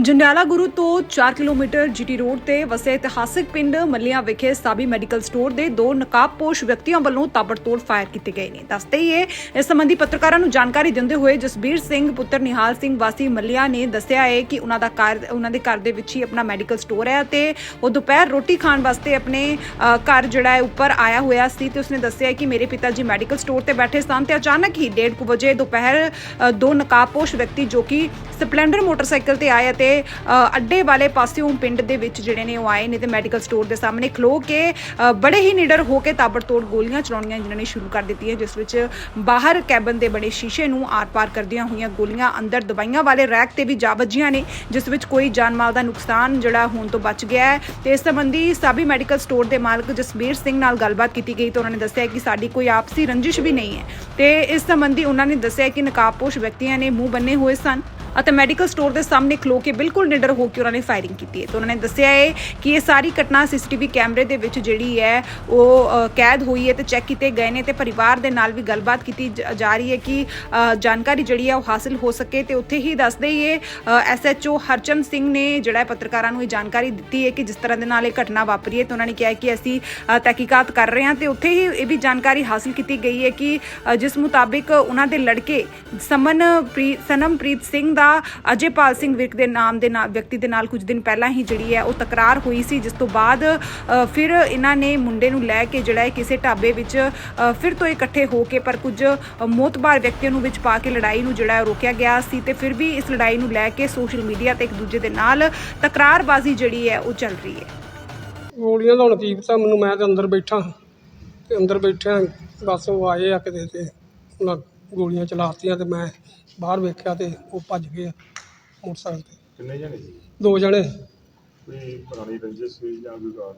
ਜੰਡਿਆਲਾ ਗੁਰੂ ਤੋਂ 4 kilometre GT road ਤੇ ਵਸੇ ਇਤਿਹਾਸਕ ਪਿੰਡ ਮੱਲੀਆਂ ਵਿਖੇ ਸਾਬੀ ਮੈਡੀਕਲ ਸਟੋਰ ਦੇ ਦੋ ਨਕਾਬਪੋਸ਼ ਵਿਅਕਤੀਆਂ ਵੱਲੋਂ ਤਾਬੜਤੋੜ ਫਾਇਰ ਕੀਤੇ ਗਏ ਨੇ। ਦੱਸਦੇ ਹੀ ਇਹ ਇਸ ਸੰਬੰਧੀ ਪੱਤਰਕਾਰਾਂ ਨੂੰ ਜਾਣਕਾਰੀ ਦਿੰਦੇ ਹੋਏ ਜਸਬੀਰ ਸਿੰਘ ਪੁੱਤਰ ਨਿਹਾਲ ਸਿੰਘ ਵਾਸੀ ਮੱਲੀਆਂ ਨੇ ਦੱਸਿਆ ਹੈ ਕਿ ਉਹਨਾਂ ਦਾ ਘਰ ਉਹਨਾਂ ਦੇ ਘਰ ਦੇ ਵਿੱਚ ਹੀ ਆਪਣਾ ਮੈਡੀਕਲ ਸਟੋਰ ਹੈ ਤੇ ਉਹ ਦੁਪਹਿਰ ਰੋਟੀ ਖਾਣ ਵਾਸਤੇ ਆਪਣੇ ਘਰ ਜਿਹੜਾ ਹੈ ਉੱਪਰ ਆਇਆ ਹੋਇਆ ਸੀ ਤੇ ਉਸਨੇ ਦੱਸਿਆ ਕਿ ਮੇਰੇ ਪਿਤਾ ਜੀ ਮੈਡੀਕਲ ਸਟੋਰ ਤੇ ਬੈਠੇ ਸਨ ਤੇ ਅਚਾਨਕ ਹੀ 1:30 ਵਜੇ ਦੁਪਹਿਰ ਅ, ਦੋ ਨਕਾਬਪੋਸ਼ ਵਿਅਕਤੀ ਜੋ ਕਿ ਸਪਲੈਂਡਰ ਮੋਟਰਸਾਈਕਲ ਤੇ ਆਏ ਅਤੇ ਅ, ਅੱਡੇ ਵਾਲੇ ਪਾਸਿਓਂ ਪਿੰਡ ਦੇ ਵਿੱਚ ਜਿਹੜੇ ਨੇ ਉਹ ਆਏ ਨੇ ਤੇ ਮੈਡੀਕਲ ਸਟੋਰ ਦੇ ਸਾਹਮਣੇ ਖਲੋ ਕੇ ਬੜੇ ਹੀ ਨਿਡਰ ਹੋ ਕੇ ਤਾਬੜਤੋੜ ਗੋਲੀਆਂ ਚਲਾਉਣੀਆਂ ਜਿਨ੍ਹਾਂ ਨੇ ਸ਼ੁਰੂ ਕਰ ਦਿੱਤੀਆਂ ਜਿਸ ਵਿੱਚ ਬਾਹਰ ਕੈਬਨ ਦੇ ਬਣੇ ਸ਼ੀਸ਼ੇ ਨੂੰ ਆਰ-ਪਾਰ ਕਰਦੀਆਂ ਹੋਈਆਂ ਗੋਲੀਆਂ ਅੰਦਰ ਦਵਾਈਆਂ ਵਾਲੇ ਰੈਕ ਤੇ ਵੀ ਜਾ ਵੱਜੀਆਂ ਨੇ ਜਿਸ ਵਿੱਚ ਕੋਈ ਜਾਨ ਮਾਲ ਦਾ ਨੁਕਸਾਨ ਜਿਹੜਾ ਹੋਣ ਤੋਂ ਬਚ ਗਿਆ ਹੈ। ਤੇ ਇਸ ਸੰਬੰਧੀ ਸਾਬੀ ਮੈਡੀਕਲ ਸਟੋਰ ਦੇ ਮਾਲਕ ਜਸਬੀਰ ਸਿੰਘ ਨਾਲ ਗੱਲਬਾਤ ਕੀਤੀ ਗਈ ਤਾਂ ਉਹਨਾਂ ਨੇ ਦੱਸਿਆ ਕਿ ਸਾਡੀ ਕੋਈ ਆਪਸੀ ਰੰਜਿਸ਼ ਵੀ ਨਹੀਂ ਹੈ। ਤੇ ਇਸ ਸੰਬੰਧੀ ਉਹਨਾਂ ਨੇ ਦੱਸਿਆ ਕਿ ਨਕਾਬਪੋਸ਼ ਵਿਅਕਤੀਆਂ ਨੇ ਮੂੰਹ ਬੰਨੇ ਹੋਏ ਸਨ। ਅਤੇ ਮੈਡੀਕਲ ਸਟੋਰ ਦੇ ਸਾਹਮਣੇ ਖਲੋ ਕੇ ਬਿਲਕੁਲ ਨਿਡਰ ਹੋ ਕੇ ਉਹਨਾਂ ਨੇ ਫਾਇਰਿੰਗ ਕੀਤੀ ਹੈ। ਤੇ ਉਹਨਾਂ ਨੇ ਦੱਸਿਆ ਹੈ ਕਿ ਇਹ ਸਾਰੀ ਘਟਨਾ ਸੀਸੀਟੀਵੀ ਕੈਮਰੇ ਦੇ ਵਿੱਚ ਜਿਹੜੀ ਹੈ ਉਹ ਕੈਦ ਹੋਈ ਹੈ ਤੇ ਚੈੱਕ ਕੀਤੇ ਗਏ ਨੇ ਤੇ ਪਰਿਵਾਰ ਦੇ ਨਾਲ ਵੀ ਗੱਲਬਾਤ ਕੀਤੀ ਜਾ ਰਹੀ ਹੈ ਕਿ ਜਾਣਕਾਰੀ ਜਿਹੜੀ ਹੈ ਉਹ ਹਾਸਲ ਹੋ ਸਕੇ ਤੇ ਉੱਥੇ ਹੀ ਦੱਸਦੇ ਹੀ ਇਹ ਐਸਐਚਓ ਹਰਚੰਦ ਸਿੰਘ ਨੇ ਜਿਹੜਾ ਪੱਤਰਕਾਰਾਂ ਨੂੰ ਇਹ ਜਾਣਕਾਰੀ ਦਿੱਤੀ ਹੈ ਕਿ ਜਿਸ ਤਰ੍ਹਾਂ ਦੇ ਨਾਲ ਇਹ ਘਟਨਾ ਵਾਪਰੀ ਹੈ ਤੇ ਉਹਨਾਂ ਨੇ ਕਿਹਾ ਕਿ ਅਸੀਂ ਅ, ਤਹਿਕੀਕਾਤ ਕਰ ਰਹੇ ਹਾਂ ਤੇ ਉੱਥੇ ਹੀ ਇਹ ਵੀ ਜਾਣਕਾਰੀ ਹਾਸਲ ਕੀਤੀ ਗਈ ਹੈ ਕਿ ਜਿਸ ਮੁਤਾਬਿਕ ਉਹਨਾਂ ਦੇ ਲੜਕੇ ਸਮਨਪ੍ਰੀਤ ਸਨਮਪ੍ਰੀਤ ਸਿੰਘ ਦਾ ਅਜੇਪਾਲ ਸਿੰਘ ਵਿਰਕ ਦੇ ਨਾਮ ਦੇ ਨਾਲ, ਵਿਅਕਤੀ ਦੇ ਨਾਲ ਕੁਝ ਦਿਨ ਪਹਿਲਾਂ ਹੀ ਜਿਹੜੀ ਹੈ ਉਹ ਤਕਰਾਰ ਹੋਈ ਸੀ, ਜਿਸ ਤੋਂ ਬਾਅਦ ਫਿਰ ਇਹਨਾਂ ਨੇ ਮੁੰਡੇ ਨੂੰ ਲੈ ਕੇ ਜਿਹੜਾ ਹੈ ਕਿਸੇ ਢਾਬੇ ਵਿੱਚ ਫਿਰ ਤੋਂ ਇਕੱਠੇ ਹੋ ਕੇ ਪਰ ਕੁਝ ਮੋਤਬਾਰ ਵਿਅਕਤੀਆਂ ਨੂੰ ਵਿੱਚ ਪਾ ਕੇ ਲੜਾਈ ਨੂੰ ਜਿਹੜਾ ਰੋਕਿਆ ਗਿਆ ਸੀ ਤੇ ਫਿਰ ਵੀ ਇਸ ਲੜਾਈ ਨੂੰ ਲੈ ਕੇ ਸੋਸ਼ਲ ਮੀਡੀਆ ਤੇ ਇੱਕ ਦੂਜੇ ਦੇ ਨਾਲ ਤਕਰਾਰਬਾਜ਼ੀ ਜਿਹੜੀ ਹੈ ਉਹ ਚੱਲ ਰਹੀ ਹੈ। ਗੋਲੀਆਂ ਦਾ ਕੀ ਪਤਾ ਮੈਨੂੰ, ਮੈਂ ਤਾਂ ਅੰਦਰ ਬੈਠਾ ਤੇ ਅੰਦਰ ਬੈਠਿਆ ਬਸ ਉਹ ਆਏ ਆ ਕਿਤੇ ਤੇ ਉਹਨਾਂ ਗੋਲੀਆਂ ਚਲਾਤੀਆਂ ਤੇ ਮੈਂ ਬਾਹਰ ਵੇਖਿਆ ਤੇ ਉਹ ਭੱਜ ਗਏ ਆ ਮੋਟਰਸਾਈਕਲ ਤੇ। ਕਿੰਨੇ ਜਣੇ ਸੀ? ਦੋ ਜਣੇ। ਕੋਈ ਪੁਰਾਣੀ ਰੰਜਿਸ਼ ਸੀ ਜਾਂ ਕੋਈ ਕਾਰਨ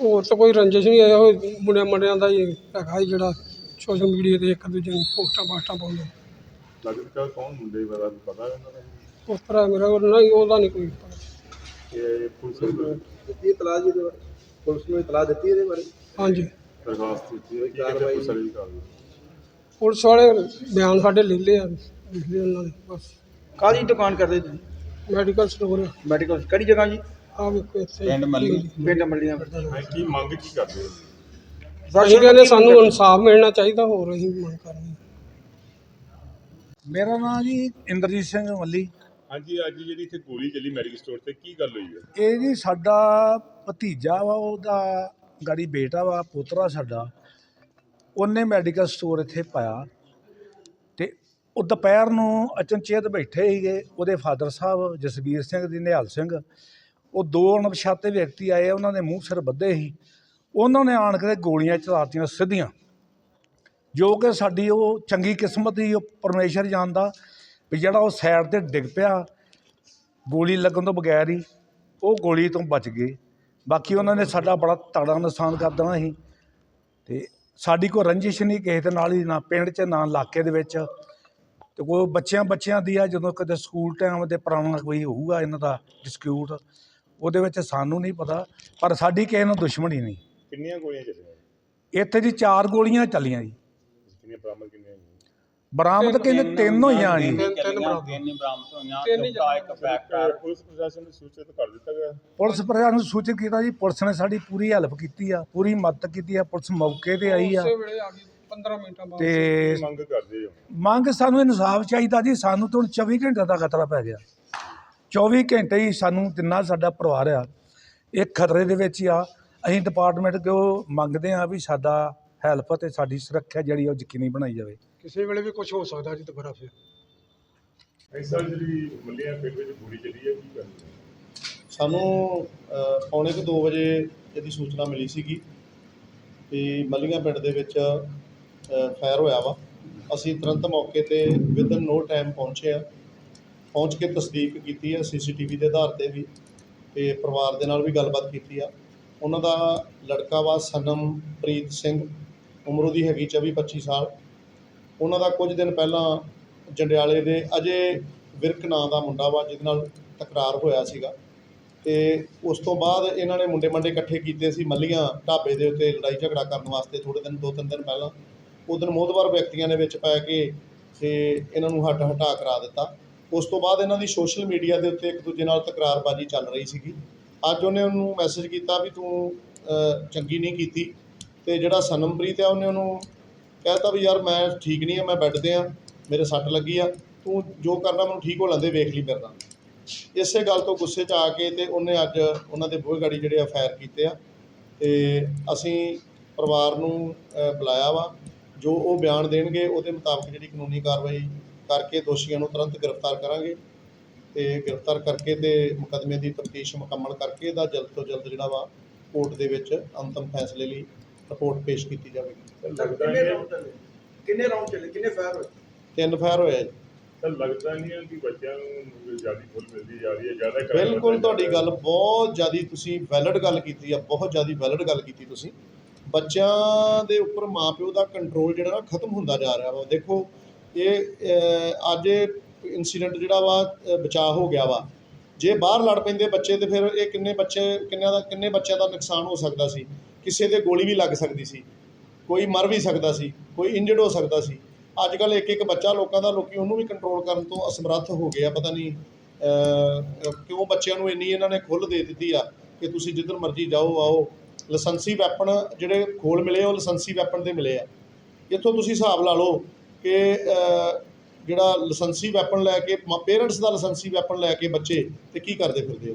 ਹੋਰ ਤਾਂ ਕੋਈ ਰੰਜਿਸ਼ ਨਹੀਂ ਆਇਆ ਉਹ ਮੁੰਡਿਆਂ ਮੁੰਡਿਆਂ ਦਾ ਹੀ ਹੈਗਾ ਸੀ ਜਿਹੜਾ ਸੋਸ਼ਲ ਮੀਡੀਆ ਤੇ ਇੱਕ ਦੂਜੇ ਨੂੰ ਪੋਸਟਾਂ ਪਾਸਟਾਂ ਪਾਉਂਦੇ। ਲੱਗਦਾ ਕੌਣ ਮੁੰਡੇ ਬਾਰੇ ਪਤਾ ਹੈ ਉਹਨਾਂ ਦਾ? ਉਸ ਤਰ੍ਹਾਂ ਮੇਰਾ ਉਹ ਨਹੀਂ ਉਹਦਾ ਨਹੀਂ ਕੋਈ ਪਤਾ। ਇਹ ਪੁਲਿਸ ਨੂੰ ਦਿੱਤੀ ਇਤਲਾਹ ਜੀ ਇਹਦੇ ਬਾਰੇ? ਪੁਲਿਸ ਨੂੰ ਇਤਲਾਹ ਦਿੱਤੀ ਇਹਦੇ ਬਾਰੇ? ਹਾਂਜੀ। ਦਰਖਾਸਤ ਦਿੱਤੀ ਹੈ ਕਿ ਕਿਤੇ ਪੁਲਿਸ ਵਾਲੀ ਕਾਰਵਾਈ? ਪੁਲਿਸ ਵਾਲੇ ਬਿਆਨ ਸਾਡੇ ਲੈ ਲਏ ਆ ਲਿਖ ਲਏ ਉਹਨਾਂ ਦੇ ਬਸ। ਕਾਹਦੀ ਦੁਕਾਨ ਕਰਦੇ ਤੁਸੀਂ? ਮੈਡੀਕਲ ਸਟੋਰ ਮੈਡੀਕਲ ਕਿਹੜੀ ਜਗ੍ਹਾ ਜੀ? ਆ ਵੇਖੋ ਇੱਥੇ। ਪਿੰਡ ਮੱਲੀਆਂ ਮੈਂ ਕੀ ਮੰਗ ਕੀ ਕਰਦੇ ਹੋ? ਅਸੀਂ ਕਹਿੰਦੇ ਸਾਨੂੰ ਇਨਸਾਫ ਮਿਲਣਾ ਚਾਹੀਦਾ ਹੋਰ ਅਸੀਂ ਮੰਗ ਕਰਨੀ ਮੇਰਾ ਨਾਮ ਜੀ ਇੰਦਰਜੀਤ ਸਿੰਘ ਮੱਲੀ। ਹਾਂਜੀ ਅੱਜ ਜਿਹੜੀ ਇੱਥੇ ਗੋਲੀ ਚੱਲੀ ਮੈਡੀਕਲ ਸਟੋਰ ਤੇ ਕੀ ਗੱਲ ਹੋਈ ਹੈ? ਇਹ ਜੀ ਸਾਡਾ ਭਤੀਜਾ ਵਾ ਉਹਦਾ ਗਾੜੀ ਬੇਟਾ ਵਾ ਪੁੱਤਰਾ ਸਾਡਾ। ਉਹਨੇ ਮੈਡੀਕਲ ਸਟੋਰ ਇੱਥੇ ਪਾਇਆ ਅਤੇ ਉਹ ਦੁਪਹਿਰ ਨੂੰ ਅਚਨਚੇਤ ਬੈਠੇ ਸੀਗੇ, ਉਹਦੇ ਫਾਦਰ ਸਾਹਿਬ ਜਸਬੀਰ ਸਿੰਘ ਦੀ ਨਿਹਾਲ ਸਿੰਘ, ਉਹ ਦੋ ਅਣਪਛਾਤੇ ਵਿਅਕਤੀ ਆਏ, ਉਹਨਾਂ ਦੇ ਮੂੰਹ ਸਿਰ ਬੱਧੇ ਸੀ। ਉਹਨਾਂ ਨੇ ਆਣ ਕੇ ਗੋਲੀਆਂ ਚਲਾਤੀਆਂ ਸਿੱਧੀਆਂ, ਜੋ ਕਿ ਸਾਡੀ ਉਹ ਚੰਗੀ ਕਿਸਮਤ ਹੀ ਉਹ ਪਰਮੇਸ਼ਰ ਜਾਣਦਾ ਵੀ ਜਿਹੜਾ ਉਹ ਸਾਈਡ ਤੇ ਡਿੱਗ ਪਿਆ, ਗੋਲੀ ਲੱਗਣ ਤੋਂ ਬਗੈਰ ਹੀ ਉਹ ਗੋਲੀ ਤੋਂ ਬਚ ਗਏ। ਬਾਕੀ ਉਹਨਾਂ ਨੇ ਸਾਡਾ ਬੜਾ ਤੜਾ ਨੁਕਸਾਨ ਕਰ ਦੇਣਾ ਸੀ। ਤੇ ਸਾਡੀ ਕੋਈ ਰੰਜਿਸ਼ ਨਹੀਂ ਕਿਸੇ ਦੇ ਨਾਲ ਹੀ ਨਾ ਪਿੰਡ 'ਚ ਨਾ ਇਲਾਕੇ ਦੇ ਵਿੱਚ। ਤੇ ਕੋਈ ਬੱਚਿਆਂ ਬੱਚਿਆਂ ਦੀ ਆ ਜਦੋਂ ਕਦੇ ਸਕੂਲ ਟਾਈਮ ਦੇ ਪੁਰਾਣਾ ਕੋਈ ਹੋਊਗਾ ਇਹਨਾਂ ਦਾ ਡਿਸਕਿਊਟ ਉਹਦੇ ਵਿੱਚ ਸਾਨੂੰ ਨਹੀਂ ਪਤਾ ਪਰ ਸਾਡੀ ਕਿਸੇ ਨਾਲ ਦੁਸ਼ਮਣੀ ਨਹੀਂ। ਕਿੰਨੀਆਂ ਗੋਲੀਆਂ ਚੱਲੀਆਂ? ਇੱਥੇ ਜੀ ਚਾਰ ਗੋਲੀਆਂ ਚੱਲੀਆਂ ਜੀ। ਕਿੰਨੀਆਂ ਬਰਾਮਦ ਕਿੰਨੀਆਂ ਹੋਈਆਂ? ਬਰਾਮਦ ਕਹਿੰਦੇ ਤਿੰਨ ਹੋਈਆਂ ਜੀ। ਤਿੰਨ ਹੀ ਪੁਲਿਸ ਪ੍ਰਸ਼ਾਸਨ ਨੂੰ ਸੂਚਿਤ ਕਰ ਦਿੱਤਾ ਗਿਆ ਪੁਲਿਸ ਪ੍ਰਸ਼ਾਸਨ ਨੂੰ ਸੂਚਿਤ ਕੀਤਾ ਜੀ ਪੁਲਿਸ ਨੇ ਸਾਡੀ ਪੂਰੀ ਹੈਲਪ ਕੀਤੀ ਆ ਪੂਰੀ ਮਦਦ ਕੀਤੀ ਆ ਪੁਲਿਸ ਮੌਕੇ ਤੇ ਆਈ ਆ। ਉਸੇ ਵੇਲੇ ਆ ਗਈ 15 ਮਿੰਟਾਂ ਬਾਅਦ। ਤੇ ਮੰਗ ਕਰਦੇ ਹੋ? ਮੰਗ ਸਾਨੂੰ ਇਨਸਾਫ ਚਾਹੀਦਾ ਜੀ ਸਾਨੂੰ ਤਾਂ ਹੁਣ 24 ਘੰਟੇ ਦਾ ਖਤਰਾ ਪੈ ਗਿਆ। 24 ਘੰਟੇ ਹੀ ਸਾਨੂੰ ਜਿੰਨਾ ਸਾਡਾ ਪਰਿਵਾਰ ਆ ਇਹ ਖਤਰੇ ਦੇ ਵਿੱਚ ਆ। ਅਸੀਂ ਡਿਪਾਰਟਮੈਂਟ ਕੋ ਮੰਗਦੇ ਆ ਵੀ ਸਾਡਾ ਹੈਲਪ ਤੇ ਸਾਡੀ ਸੁਰੱਖਿਆ ਜਿਹੜੀ ਉਹ ਯਕੀਨੀ ਬਣਾਈ ਜਾਵੇ। ਕਿਸੇ ਵੇਲੇ ਵੀ ਕੁਝ ਹੋ ਸਕਦਾ ਜੀ ਦੁਬਾਰਾ ਫਿਰ। ਐਸਾ ਜਿਹੜੀ ਮੱਲੀਆਂ ਪਿੰਡ ਵਿੱਚ ਗੋਲੀ ਚੱਲੀ ਹੈ ਕੀ ਗੱਲ ਸਾਨੂੰ ਅ, ਪੌਣੇ ਕੁ 2 ਵਜੇ ਇਹਦੀ ਸੂਚਨਾ ਮਿਲੀ ਸੀਗੀ ਵੀ ਮੱਲੀਆਂ ਪਿੰਡ ਦੇ ਵਿੱਚ ਫਾਇਰ ਹੋਇਆ ਵਾ। ਅਸੀਂ ਤੁਰੰਤ ਮੌਕੇ ਤੇ ਵਿਦਨ ਨੋ ਟਾਈਮ ਪਹੁੰਚੇ ਆ। ਪਹੁੰਚ ਕੇ ਤਸਦੀਕ ਕੀਤੀ ਹੈ ਸੀਸੀਟੀਵੀ ਦੇ ਆਧਾਰ ਤੇ ਵੀ ਤੇ ਪਰਿਵਾਰ ਦੇ ਨਾਲ ਵੀ ਗੱਲਬਾਤ ਕੀਤੀ ਆ। ਉਹਨਾਂ ਦਾ ਲੜਕਾ ਵਾ ਸਨਮਪ੍ਰੀਤ ਸਿੰਘ ਉਮਰ ਉਹਦੀ ਹੈਗੀ 24 25 ਸਾਲ। ਉਹਨਾਂ ਦਾ ਕੁਝ ਦਿਨ ਪਹਿਲਾਂ ਜੰਡਿਆਲੇ ਦੇ ਅਜੇ ਵਿਰਕ ਨਾਂ ਦਾ ਮੁੰਡਾ ਵਾ, ਜਿਹਦੇ ਨਾਲ ਤਕਰਾਰ ਹੋਇਆ ਸੀਗਾ। ਤੇ ਉਸ ਤੋਂ ਬਾਅਦ ਇਹਨਾਂ ਨੇ ਮੁੰਡੇ ਮੰਡੇ ਇਕੱਠੇ ਕੀਤੇ ਸੀ ਮੱਲੀਆਂ ਢਾਬੇ ਦੇ ਉੱਤੇ ਲੜਾਈ ਝਗੜਾ ਕਰਨ ਵਾਸਤੇ ਥੋੜੇ ਦਿਨ, ਦੋ ਤਿੰਨ ਦਿਨ ਪਹਿਲਾਂ। ਉਹ ਦਿਨ ਮੋਦਵਾਰ ਵਿਅਕਤੀਆਂ ਨੇ ਵਿੱਚ ਪੈ ਕੇ ਤੇ ਇਹਨਾਂ ਨੂੰ ਹਟ ਹਟਾ ਕਰਾ ਦਿੱਤਾ। ਉਸ ਤੋਂ ਬਾਅਦ ਇਹਨਾਂ ਦੀ ਸੋਸ਼ਲ ਮੀਡੀਆ ਦੇ ਉੱਤੇ ਇੱਕ ਦੂਜੇ ਨਾਲ ਤਕਰਾਰਬਾਜ਼ੀ ਚੱਲ ਰਹੀ ਸੀਗੀ। ਅੱਜ ਉਹਨੇ ਉਹਨੂੰ ਮੈਸੇਜ ਕੀਤਾ ਵੀ ਤੂੰ ਚੰਗੀ ਨਹੀਂ ਕੀਤੀ। ਤੇ ਜਿਹੜਾ ਸਨਮਪ੍ਰੀਤ ਆ, ਉਹਨੇ ਉਹਨੂੰ ਕਹਿਤਾ ਵੀ ਯਾਰ ਮੈਂ ਠੀਕ ਨਹੀਂ ਆ, ਮੈਂ ਬੈੱਡ ਤੇ ਆ। ਮੇਰੇ ਸੱਟ ਲੱਗੀ ਆ, ਤੂੰ ਜੋ ਕਰਨਾ ਮੈਨੂੰ ਠੀਕ ਹੋ ਲੈਂਦੇ ਵੇਖ ਲਈ ਕਰਨਾ ਇਸੇ ਗੱਲ ਤੋਂ ਗੁੱਸੇ 'ਚ ਆ ਕੇ ਤੇ ਉਹਨੇ ਅੱਜ ਉਹਨਾਂ ਦੇ ਬੂਹੇ ਗਾੜੀ ਜਿਹੜੇ ਆ ਫਾਇਰ ਕੀਤੇ ਆ। ਤੇ ਅਸੀਂ ਪਰਿਵਾਰ ਨੂੰ ਬੁਲਾਇਆ ਵਾ, ਜੋ ਉਹ ਬਿਆਨ ਦੇਣਗੇ, ਉਹਦੇ ਮੁਤਾਬਕ ਜਿਹੜੀ ਕਾਨੂੰਨੀ ਕਾਰਵਾਈ ਕਰਕੇ ਦੋਸ਼ੀਆਂ ਨੂੰ ਤੁਰੰਤ ਗ੍ਰਿਫਤਾਰ ਕਰਾਂਗੇ। ਤੇ ਗ੍ਰਿਫਤਾਰ ਕਰਕੇ ਤੇ ਮੁਕੱਦਮੇ ਦੀ ਤਫਤੀਸ਼ ਮੁਕੰਮਲ ਕਰਕੇ ਇਹਦਾ ਜਲਦ ਤੋਂ ਜਲਦ ਜਿਹੜਾ ਵਾ ਕੋਰਟ ਦੇ ਵਿੱਚ ਅੰਤਮ ਫੈਸਲੇ ਲਈ ਰਿਪੋਰਟ ਪੇਸ਼ ਕੀਤੀ ਜਾਵੇਗੀ। ਕਿੰਨੇ ਰਾਉਂਡ ਚੱਲੇ? ਕਿੰਨੇ ਫਾਇਰ ਹੋਏ? ਤਿੰਨ ਫਾਇਰ ਹੋਏ ਆ ਜੀ। ਤਾਂ ਲੱਗਦਾ ਨਹੀਂ ਹੈ ਕਿ ਬੱਚਿਆਂ ਨੂੰ ਜ਼ਿਆਦਾ ਖੁੱਲ ਮਿਲਦੀ ਜਾ ਰਹੀ ਹੈ ਜ਼ਿਆਦਾ crime ਬਿਲਕੁਲ ਤੁਹਾਡੀ ਗੱਲ ਬਹੁਤ ਜ਼ਿਆਦੀ ਤੁਸੀਂ ਵੈਲਿਡ ਗੱਲ ਕੀਤੀ ਆ ਬਹੁਤ ਜ਼ਿਆਦੀ ਵੈਲਿਡ ਗੱਲ ਕੀਤੀ ਤੁਸੀਂ। ਬੱਚਿਆਂ ਦੇ ਉੱਪਰ ਮਾਪਿਓ ਦਾ ਕੰਟਰੋਲ ਜਿਹੜਾ ਨਾ ਖਤਮ ਹੁੰਦਾ ਜਾ ਰਿਹਾ ਵਾ। ਦੇਖੋ ਇਹ ਅੱਜ ਇਨਸੀਡੈਂਟ ਜਿਹੜਾ ਵਾ ਬਚਾਅ ਹੋ ਗਿਆ ਵਾ। ਜੇ ਬਾਹਰ ਲੜ ਪੈਂਦੇ ਬੱਚੇ ਤੇ ਫਿਰ ਇਹ ਕਿੰਨੇ ਬੱਚੇ ਕਿੰਨਿਆਂ ਦਾ ਕਿੰਨੇ ਬੱਚਿਆਂ ਦਾ ਨੁਕਸਾਨ ਹੋ ਸਕਦਾ ਸੀ? ਕਿਸੇ ਦੇ ਗੋਲੀ ਵੀ ਲੱਗ ਸਕਦੀ ਸੀ। ਕੋਈ ਮਰ ਵੀ ਸਕਦਾ ਸੀ ਕੋਈ ਇੰਜਰਡ ਹੋ ਸਕਦਾ ਸੀ। ਅੱਜ ਕੱਲ ਇੱਕ ਇੱਕ ਬੱਚਾ ਲੋਕਾਂ ਦਾ ਲੋਕੀ ਉਹਨੂੰ ਵੀ ਕੰਟਰੋਲ ਕਰਨ ਤੋਂ ਅਸਮਰੱਥ ਹੋ ਗਏ ਆ ਪਤਾ ਨਹੀਂ ਅਹ, ਕਿਉਂ ਬੱਚਿਆਂ ਨੂੰ ਇੰਨੀ ਇਹਨਾਂ ਨੇ ਖੁੱਲ੍ਹ ਦੇ ਦਿੱਤੀ ਆ ਕਿ ਤੁਸੀਂ ਜਿੱਧਰ ਮਰਜ਼ੀ ਜਾਓ ਆਓ। ਲਾਇਸੈਂਸੀ ਵੈਪਨ ਜਿਹੜੇ ਖੋਲ ਮਿਲੇ ਉਹ ਲਾਇਸੈਂਸੀ ਵੈਪਨ ਦੇ ਮਿਲੇ ਆ। ਇੱਥੋਂ ਤੁਸੀਂ ਹਿਸਾਬ ਲਾ ਲਓ ਕਿ ਜਿਹੜਾ ਲਾਇਸੈਂਸੀ ਵੈਪਨ ਲੈ ਕੇ ਪੇਰੈਂਟਸ ਦਾ ਲਾਇਸੈਂਸੀ ਵੈਪਨ ਲੈ ਕੇ ਬੱਚੇ ਤੇ ਕੀ ਕਰਦੇ ਫਿਰਦੇ ਆ?